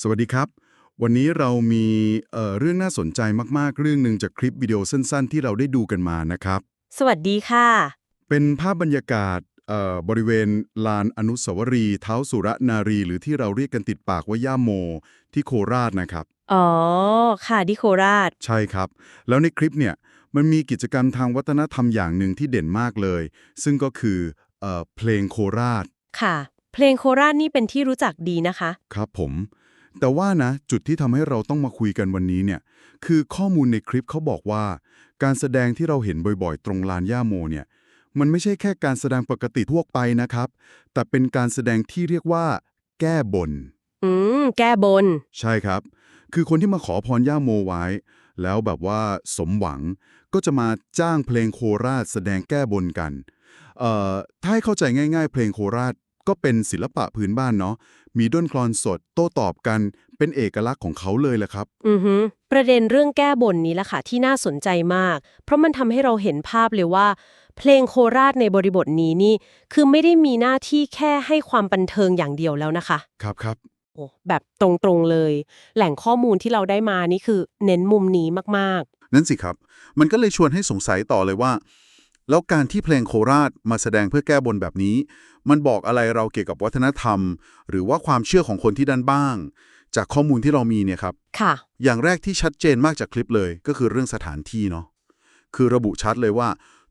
สวัสดีครับ วันนี้เรามีเอ่อเรื่องน่าสนใจมาก ๆ เรื่องหนึ่งจากคลิปวิดีโอสั้น ๆ ที่เราได้ดูกันมานะครับ สวัสดีค่ะ เป็นภาพบรรยากาศเอ่อบริเวณลานอนุสาวรีย์เท้าสุรนารี หรือที่เราเรียกกันติดปากว่าย่าโม ที่โคราชนะครับ อ๋อ ค่ะที่โคราช ใช่ครับ แล้วในคลิปเนี่ยมันมีกิจกรรมทางวัฒนธรรมอย่างหนึ่งที่เด่นมากเลย ซึ่งก็คือเอ่อเพลงโคราช ค่ะ เพลงโคราชนี่เป็นที่รู้จักดีนะคะ ครับผม แต่ว่านะจุดที่ทำให้เราต้องมาคุยกันวันนี้เนี่ยคือข้อมูลในคลิปเขาบอกว่า การแสดงที่เราเห็นบ่อยๆ ตรงลานย่าโมเนี่ยมันไม่ใช่แค่การแสดงปกติทั่วไปนะครับ แต่เป็นการแสดงที่เรียกว่า แก้บน อืม แก้บน ใช่ครับ คือคนที่มาขอพรย่าโมไว้ แล้วแบบว่าสมหวังก็จะมาจ้างเพลงโคราชแสดงแก้บนกัน เอ่อ ถ้าให้เข้าใจง่าย ๆ เพลงโคราช ก็เป็นศิลปะพื้นบ้านเนาะ มีด้นกลอนสด โต้ตอบกัน เป็นเอกลักษณ์ของเขาเลยแหละครับ อือฮึประเด็นเรื่องแก้บนนี้แหละค่ะที่น่าสนใจมาก เพราะมันทำให้เราเห็นภาพเลยว่า เพลงโคราชในบริบทนี้นี่ คือไม่ได้มีหน้าที่แค่ให้ความบันเทิงอย่างเดียวแล้วนะคะ ครับครับ โอ้แบบตรงๆเลย แหล่งข้อมูลที่เราได้มานี่คือเน้นมุมนี้มากนั่นสิครับ มันก็เลยชวนให้สงสัยต่อเลยว่า แล้วการที่เพลงโคราชมาแสดงเพื่อแก้บนแบบนี้ มันบอกอะไรเราเกี่ยวกับวัฒนธรรม หรือว่าความเชื่อของคนที่ด้านบ้าง จากข้อมูลที่เรามีเนี่ยครับๆค่ะ อย่างแรกที่ชัดเจนมากจากคลิปเลย ก็คือเรื่องสถานที่เนาะ คือระบุชัดเลยว่า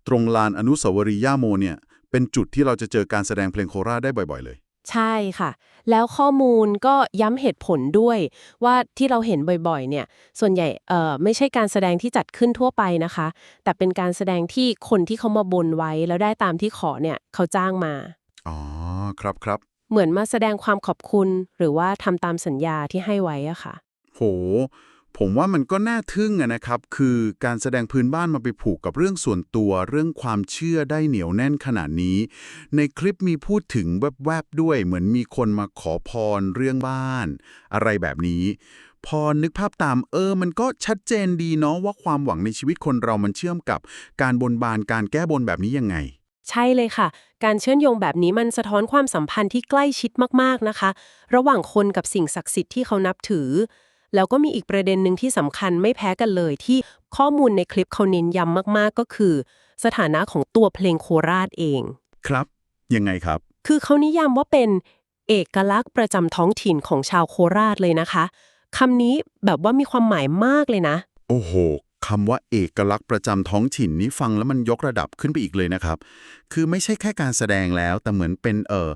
ตรงลานอนุสาวรีย์ย่าโมเนี่ย เป็นจุดที่เราจะเจอการแสดงเพลงโคราชได้บ่อย ๆ เลย ใช่ค่ะ แล้วข้อมูลก็ย้ำเหตุผลด้วย ว่าที่เราเห็นบ่อยๆ เนี่ย ส่วนใหญ่เอ่อไม่ใช่การแสดงที่จัดขึ้นทั่วไปนะคะ แต่เป็นการแสดงที่คนที่เขามาบนไว้ แล้วได้ตามที่ขอเนี่ยเขาจ้างมา อ๋อ ครับครับ เหมือนมาแสดงความขอบคุณ หรือว่าทำตามสัญญาที่ให้ไว้อะค่ะ โห ผมว่ามันก็น่าทึ่งนะครับ คือการแสดงพื้นบ้านมาไปผูกกับเรื่องส่วนตัว เรื่องความเชื่อได้เหนียวแน่นขนาดนี้ ในคลิปมีพูดถึงแวบๆด้วย เหมือนมีคนมาขอพรเรื่องบ้าน อะไรแบบนี้ พอนึกภาพตามเออ มันก็ชัดเจนดีเนาะว่าความหวังในชีวิตคนเรามันเชื่อมกับ การบนบานการแก้บนแบบนี้ยังไง ใช่เลยค่ะ การเชื่อมโยงแบบนี้มันสะท้อนความสัมพันธ์ที่ใกล้ชิดมากๆนะคะ ระหว่างคนกับสิ่งศักดิ์สิทธิ์ที่เขานับถือ แล้วก็มีอีกประเด็นหนึ่งที่สำคัญไม่แพ้กันเลยที่ข้อมูลในคลิปเขาเน้นย้ำมากๆ ก็คือ สถานะของตัวเพลงโคราชเอง ครับ ยังไงครับ คือเขานิยามว่าเป็นเอกลักษณ์ประจำท้องถิ่นของชาวโคราชเลยนะคะคำนี้แบบว่ามีความหมายมากเลยนะ โอ้โหคำว่าเอกลักษณ์ประจำท้องถิ่นนี้ฟังแล้วมันยกระดับขึ้นไปอีกเลยนะครับ คือไม่ใช่แค่การแสดงแล้วแต่เหมือนเป็นเออ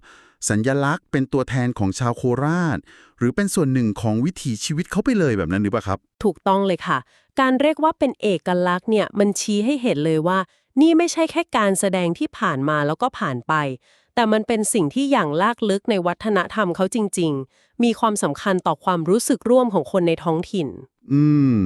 สัญญลักษณ์เป็นตัวแทนของชาวโคราช หรือเป็นส่วนหนึ่งของวิถีชีวิตเขาไปเลยแบบนั้นหรือเปล่าครับ ถูกต้องเลยค่ะ การเรียกว่าเป็นเอกลักษณ์เนี่ยมันชี้ให้เห็นเลยว่า นี่ไม่ใช่แค่การแสดงที่ผ่านมาแล้วก็ผ่านไป แต่มันเป็นสิ่งที่อย่างลากลึกในวัฒนธรรมเขาจริง ๆ มีความสำคัญต่อความรู้สึกร่วมของคนในท้องถิ่น อืม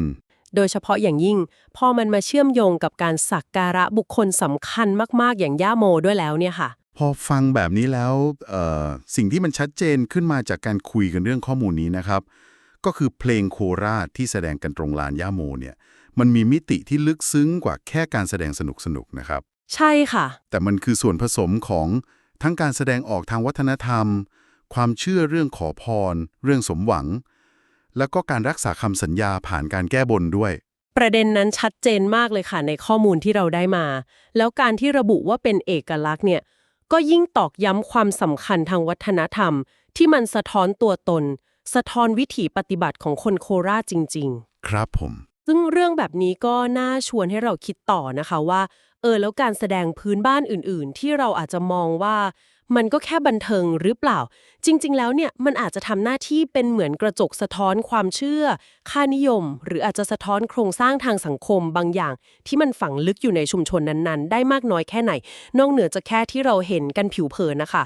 โดยเฉพาะอย่างยิ่ง พอมันมาเชื่อมโยงกับการสักการะบุคคลสำคัญมากๆ อย่างย่าโมด้วยแล้วเนี่ยค่ะ พอฟังแบบนี้แล้วเอ่อสิ่งที่มันชัดเจนขึ้นมาจากการคุยกันเรื่องข้อมูลนี้นะครับ ก็คือเพลงโคราชที่แสดงกันตรงลานย่าโมเนี่ยมันมีมิติที่ลึกซึ้งกว่าแค่การแสดงสนุกๆนะครับ ใช่ค่ะ แต่มันคือส่วนผสมของทั้งการแสดงออกทางวัฒนธรรม ความเชื่อเรื่องขอพร เรื่องสมหวัง แล้วก็การรักษาคำสัญญาผ่านการแก้บนด้วยประเด็นนั้นชัดเจนมากเลยค่ะในข้อมูลที่เราได้มา แล้วการที่ระบุว่าเป็นเอกลักษณ์เนี่ย ก็ยิ่งตอกย้ำความสำคัญทางวัฒนธรรม ที่มันสะท้อนตัวตน สะท้อนวิถีปฏิบัติของคนโคราชจริงครับผมๆซึ่งเรื่องแบบนี้ก็น่าชวนให้เราคิดต่อนะคะว่า เออแล้วการแสดงพื้นบ้านอื่น ๆ ที่เราอาจจะมองว่า มันก็แค่บันเทิงหรือเปล่า จริง ๆ แล้วเนี่ยมันอาจจะทำหน้าที่เป็นเหมือนกระจกสะท้อนความเชื่อ ค่านิยม หรืออาจจะสะท้อนโครงสร้างทางสังคมบางอย่าง ที่มันฝังลึกอยู่ในชุมชนนั้นๆ ได้มากน้อยแค่ไหน นอกเหนือจากแค่ที่เราเห็นกันผิวเผินนะคะ